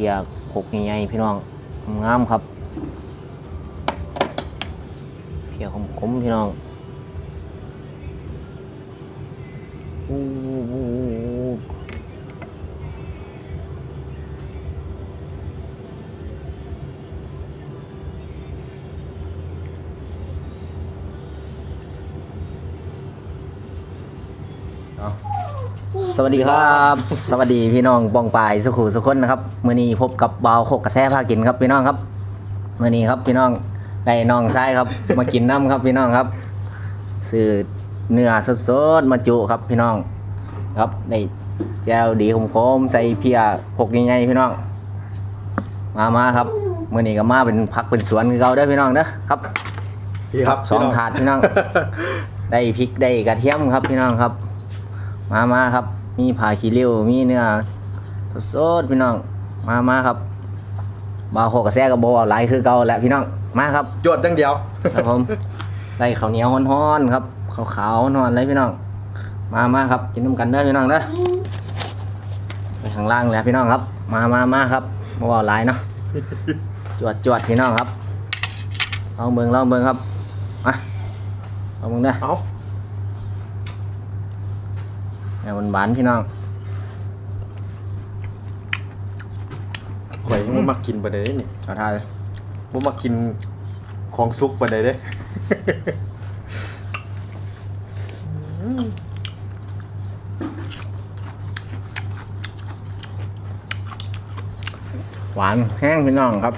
พียพกใหญ่ๆพี่น้องงามครับเพียคมๆพี่น้องอู้ สวัสดีครับ สวัสดีพี่น้องปองปายสุขุสุขคนนะครับมื่อนี้พบกับบ่าวโคกกระแซพากินครับพี่น้องครับมื่อนี้ครับพี่น้องได้น้องซ้ายครับ มากินน้ำครับพี่น้องครับซื้อเนื้อสดๆมาจุครับพี่น้องครับได้แจวดีคมๆใส่เพียพกใหญ่ๆพี่น้อง มามาครับมื่อนี้ก็มาเป็นพักเป็นสวนคือเราเด้อพี่น้องเด้อครับพี่ครับสองถาดพี่น้อง ได้พริกได้กระเทียมครับพี่น้องครับ มามาครับ มีผ่าขี้ริ้วมีเนื้อสดๆพี่น้องมามาครับบาโคกระแซกับโบเอาหลายคือเก่าแหละพี่น้องมาครับจวดตั้งเดียวครับผมได้ข้าวเหนียวฮ้อนๆครับขาวๆนอนเลยพี่น้อง มามาครับกินน้ำกันเด้อพี่น้องเด้อไปข้างล่างแล้วพี่น้องครับ มามามาครับโบเอาหลายเนาะจวดจวดพี่น้องครับลองเบิ่งลองเบิ่งครับมาลองเบิ่งเด้อเอ้า แนวหวานๆพี่น้องข่อยยังบ่มากินประเดี๋ยวนี่ขอทานเลยบ่มากินของซุกประเดี๋ยวเด้หวานแห้งพี่น้องครับ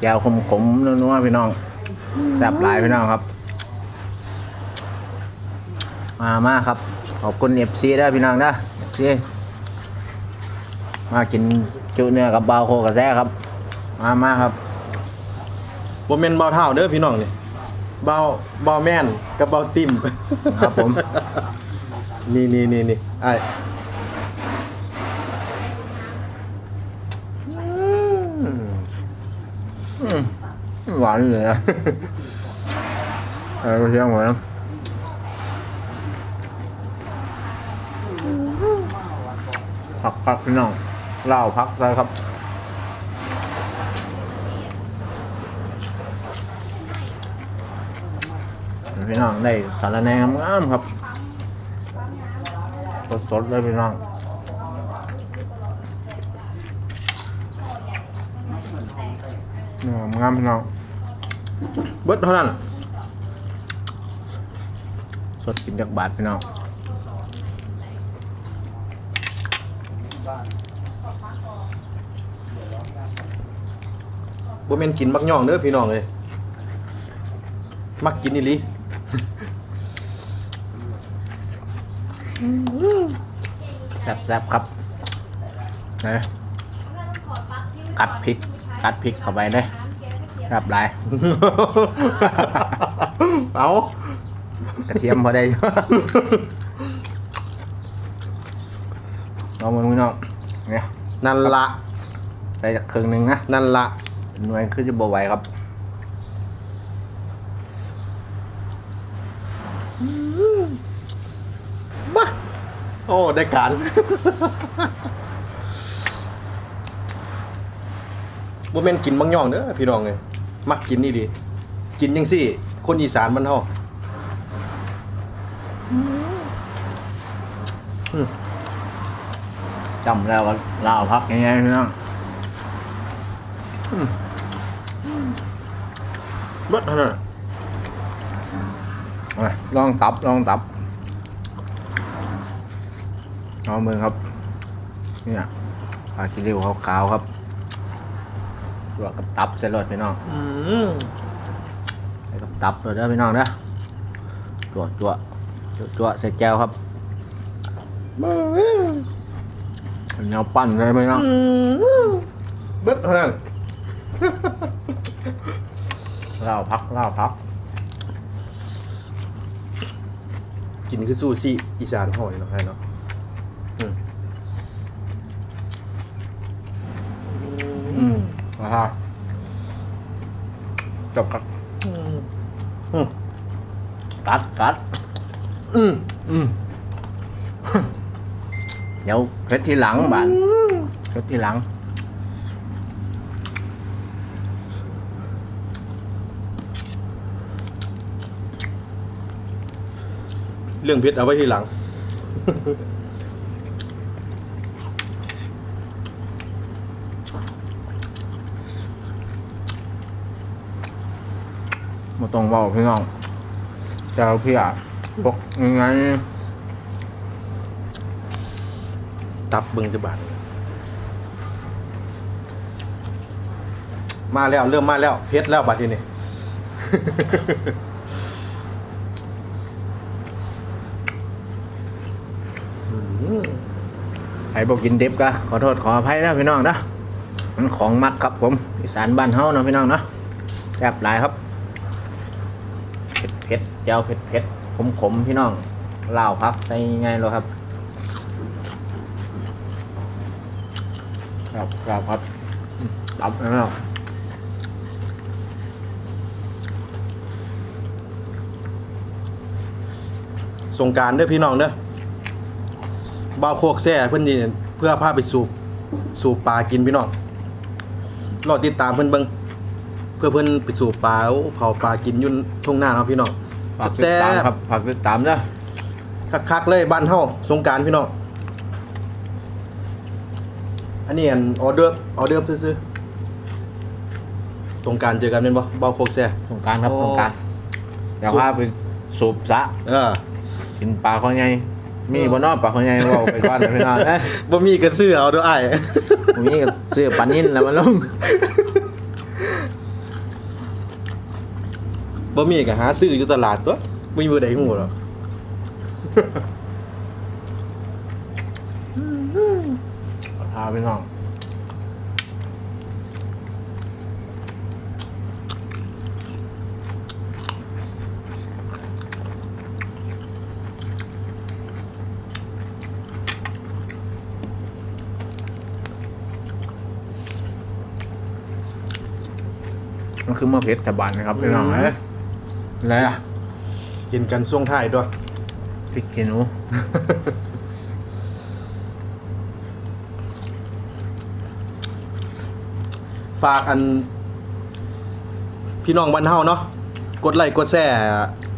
แก้วขมๆนัวๆพี่น้องแซ่บหลายพี่น้องครับ มามาครับ ขอบคุณเอฟซีด้วยพี่น้องนะเอฟซีมากินจุเนื้อกับบาวโคกับแซ่ครับ มามาครับบ่แม่นเบาเท่าเด้อพี่น้องนี่เบาเบาแม่นกับเบาติ่มครับผม นี่นี่นี่นี่ไอ้อืมหวานเลยนะเออเที่ยงหมดแล้วพักพักพี่น้องเหล้าพักเลยครับพี่น้องได้สารแหนงามครับสดๆเลยพี่น้องงามพี่น้องเบิดเท่านั้นสดกินจากบาทพี่น้อง บ่แม่นกินมักย่องเด้อพี่น้องเอ้ยมักกินอีหลีแซ่บๆครับนะกัดพริก กัดพริกเข้าไปเลยแซ่บหลาย เอากระเทียมพอได้อยู่ลองมือพี่น้องเนี่ยนั่นละใส่จากครึ่งหนึ่งนะ นั่นละ หน่วยคือจะบวไหวครับบ้าโอ้ ได้การบ่แม่นกินบางย่องเด้อพี่น้องเอ้ยมักกินนี่ดี กินจังซี่คนอีสานมันเฮาจำแล้วว่าลาวพักยังไงพี่น้อง รสเท่านั้นมาลองตับลองตับเอามือครับ เนี่ยปลาคิริวขาวๆครับตัวกับตับใส่รสพี่น้องอืมใส่กับตับเลยเด้อพี่น้องเด้อจั่วจั่วจั่วจั่วใส่แก้วครับมาเว้ยแนวปั้นเลยพี่น้องอืมเบิดเท่านั้น ลาวพักลาวพัก กินคือซูชิอีสานเฮานี่เนาะให้เนาะอืมอืมนะครับจบครับอืมกัดกัดอืมอืมเดี๋ยวเพชรที่หลังบานเพชรที่หลัง รื่องเพชรเอาไว้ทีหลัง มาตรงเบาพี่น้องเจ้าพี่อะพวกยังไงตับเบิงจะบาดมาแล้ว เริ่มมาแล้ว เพชรแล้วบาดทีนี้ ใครบอกกินดิบก็ขอโทษขออภัยนะพี่น้องนะมันของมักครับผมอีสานบ้านเฮาเนาะพี่น้องเนาะแซ่บหลายครับเผ็ดเผ็ดเจ้าเผ็ดเผ็ดขมขมพี่น้องเลาพักใส่ยังไงเลยครับครับครับครับตับนะพี่น้องสงการเด้อพี่น้องเด้อ บ่าวโคกแซ่เพิ่นนี่เพื่อพาไปสูบสูบปลากินพี่น้องรอติดตามเพิ่นเบิ่งเพื่อเพิ่นไปสูบปลาโอ้เผาปลากินอยุ่นทุ่งนาเนาะพี่น้องฝากติดแซ่ตามบครับฝากติดตามนะๆคักๆเลยบ้านเฮาสงกรารพี่น้องอันนี้อันออเดอร์ออเดอร์ซื่อๆสงกรารเจอกันเป็นบ่บ่าวโคกแซ่ สงกรารครับโอ้ สงกรารเดี๋ยวสูบพาไปสูบสระเออ กินปลาเขาไง มีบนนอกปลาเขาไงว่าไปก่อนนะพี่น้องเอ้ยบ่มีกระซื้อเอาเด้ออ้ายผมนี่ก็ซื้อปลานิ่นแล้วมาลงบ่มีก็หาซื้ออยู่ตลาดตัวบ่มีบ่ได้ฮู้หรอกพาพี่น้อง คือมะเพชรตะบานนะครับพี่น้องเอ้ยอะไรอะกินกันช่วงท้ายด้วยพริกขี้หนู ฝากอัน พี่น้องบ้านเฮาเนาะกดไลค์กดแชร์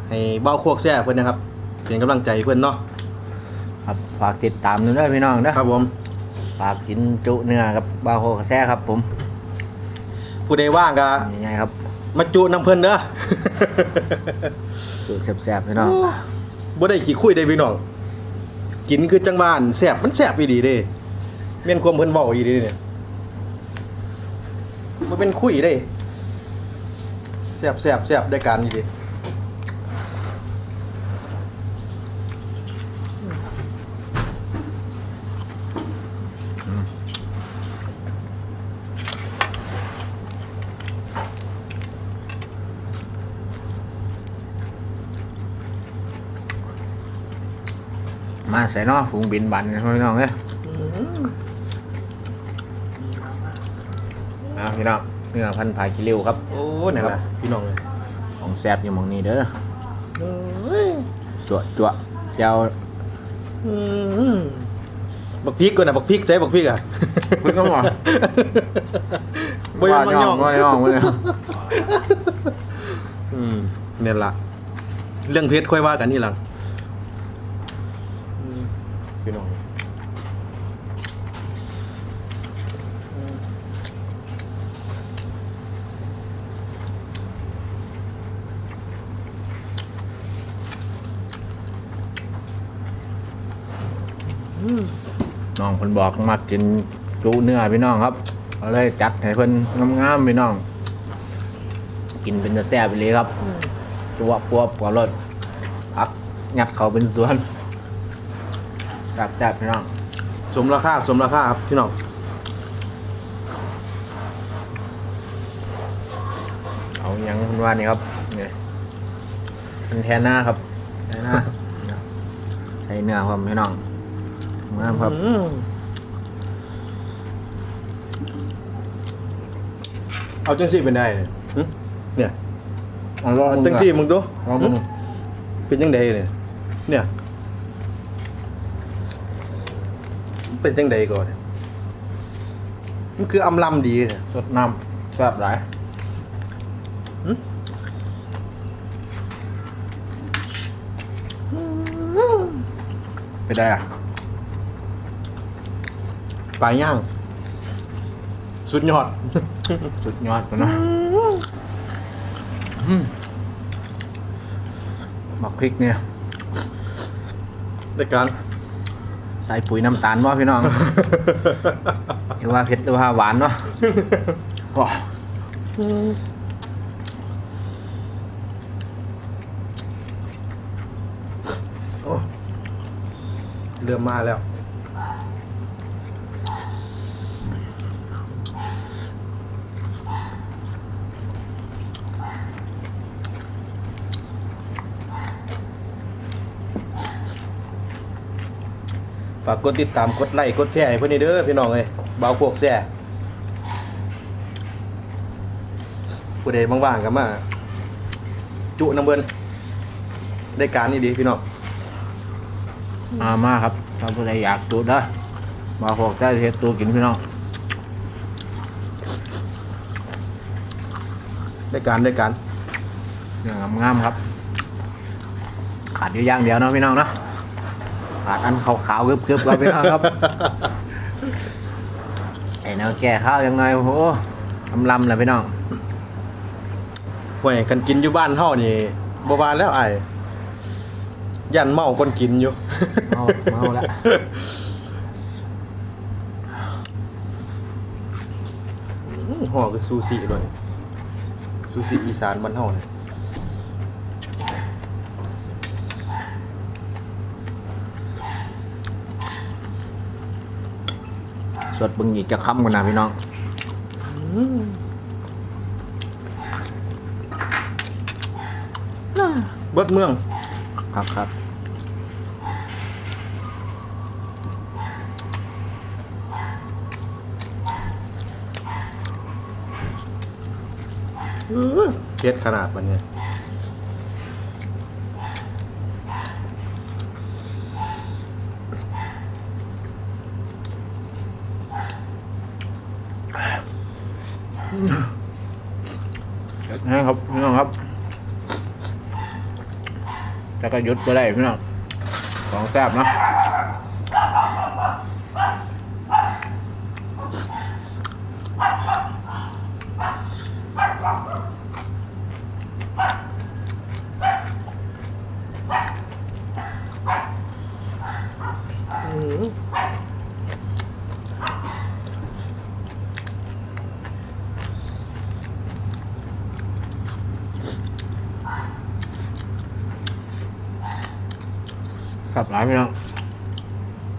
ให้เบ้าโคกแช่เพิ่นนะครับเป็นกำลังใจให้เพิ่นเนาะครับฝากติดตามด้วยพี่น้องนะครับผม ฝากกินจุเนื้อกับบาโฮกระแซ่ครับผม ผู้ใดว่างก็ยังไงครับมาจุน้ำเพิ่นเด้อจุแซ่บๆพี่น้อง บ่ได้ขี้คุยได้พี่น้องกินคือจังหวานแซ่บมันแซ่บอีดีเด้แม่นความเพิ่นเว้าอีดีเนี่ยบ่เป็นคุยเด้แซ่บแซ่บแซ่บได้การอีดี มาใส่เนอฝูงบินบันนะพี่น้องเอ้ยเอาพี่น้องเนื้อพันธุ์ผาคิริวครับ โอ้นั่นล่ะพี่น้องเอ้ยของแซ่บอยู่หมองนี้เด้อเอ้ยจั่วจั่วเจ้าอืมบักพริกก่อนนะบักพริกใจบักพริกอะคุณก็บอกบ่ยังมังย่องว่าย่องเลยอืมเนี่ยละเรื่องเพชรค่อยว่ากันนี่หลังอืม พี่น้องน้องคนบอกมากินจุเนื้อพี่น้องครับก็เลยจัดให้เพิ่นงามๆพี่น้อง กินเป็นจะแซ่บไปเลยครับจั่วปวบกับรสพักงัดเขาเป็นส่วน แซ่บๆพี่น้องสมราคาสมราคาครับพี่น้องเอาอยังคุณว่านี่ครับเนี่ยเป็นแทนหน้าครับแทนหน้าใช้เนื้อความพี่น้องงามครับอืมเอาจังสี่เป็นได้เนี่ยหึเนี่ยเอาลองเอามึงจังสี่มึงดูลองมึงเป็นจังใดเนี่ยเนี่ย เป็นจังใดก่อนเนี่ยมันคืออำลำดีเนี่ยสดน้ำแซ่บหลายอืไปได้อะปลาย่าง สุดยอด สุดยอดไปเนาะอืมหมักพริกเนี่ยในการใส่ปุ๋ยน้ำตาลว่าพี่น้องหรือว่าเผ็ดหรือว่าหวานวะว้าเริ่มมาแล้วากกดติดตามกดไลค์กดแชร์ให้เพื่อนนี่เด้อพี่น้องเอ้ยเบาพวกแช่ผู้ใดว่างๆก็มา จุน้ำเบิ้นได้การนี่ดีพี่น้องมามาครับถ้าผู้ใดอยากจูดนะมาหกได้เฮ็ดตูกินพี่น้องได้การได้การเนื้องามๆครับ ขาดอยู่อย่างเดียวเนาะพี่น้องเนาะขาดอันขาวๆกึบๆครับพี่น้องครับไอ้แนวแก่ข้าวยังไงโอ้โหลำลำเลยพี่น้องห่วยคันกินอยู่บ้านเฮานี่บ่บานแล้วไอ้ายยันเมาคนกินอยู่ เมาเมาแล้วอื้อห่อคือซูชิด้วยซูชิอีสานบ้านเฮาเนี่ย สดเบึงอีกจะค้ำกันนะพี่น้องเบิดเมือง ครับครับอื้อเผ็ดขนาดบัดนี้ นะครับพี่น้องครับจะก็ยุดไปได้พี่น้องของแซ่บเนาะ ครับหลายพี่น้อง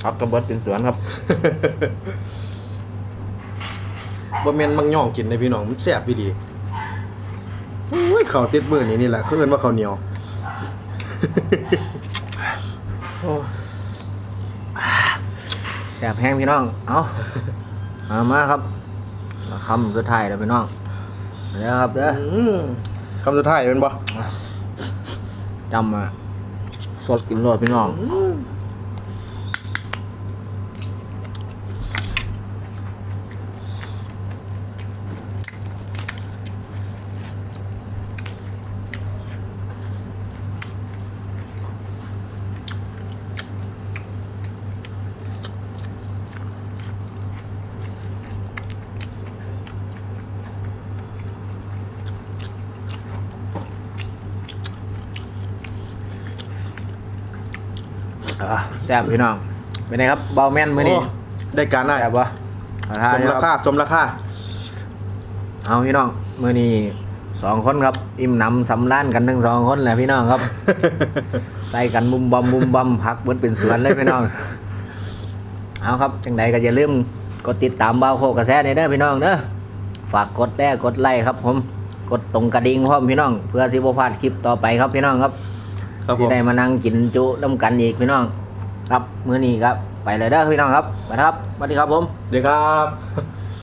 พักกระเบิดเป็นสวนครับบ่แม่นมังย่องกินในพี่น้องมันแซ่บพี่ดีโอ้ยข้าวติดมือนี่นี่แหละเขาเอิ้นว่าข้าวเหนียวโอ้แซ่บแห้งพี่น้อง เอามามาครับมาคำสุดท้ายแล้วพี่น้องเด้อครับเด้ออืมคำสุดท้ายเป็นบ่จำมา สดกินรสพี่น้อง ซ่บพี่น้องเป็นไงครับเบาแม่นมื้อนี้โได้การได้แซ่บปะขอทานสมนะราคคารับสมราคาเอาพี่น้องมื้อนี้สองคนครับ อิ่มหนำสำล้านกันทั้งสองคนแหละพี่น้องครับ ใส่กันมุมบอมมุมบอมพักเบิดเป็นสวนเลยพี่น้อง เอาครับจังใดก็อย่าลืมกดติดตามเบาโคกระแสในเด้อพี่น้องเด้อฝากกดแล้กดไลค์ครับ ผมกดตรงกระดิ่งพร้อมพี่น้อง เพื่อสิบ่พลาดคลิปต่อไปครับพี่น้องครับครับสิผมได้มานั่งกินจุน้ำกันอีกพี่น้อง ครับ มือนี้ครับ ไปเลยเด้อพี่น้องครับไปครับสวัสดีครับผม เดี๋ยวครับ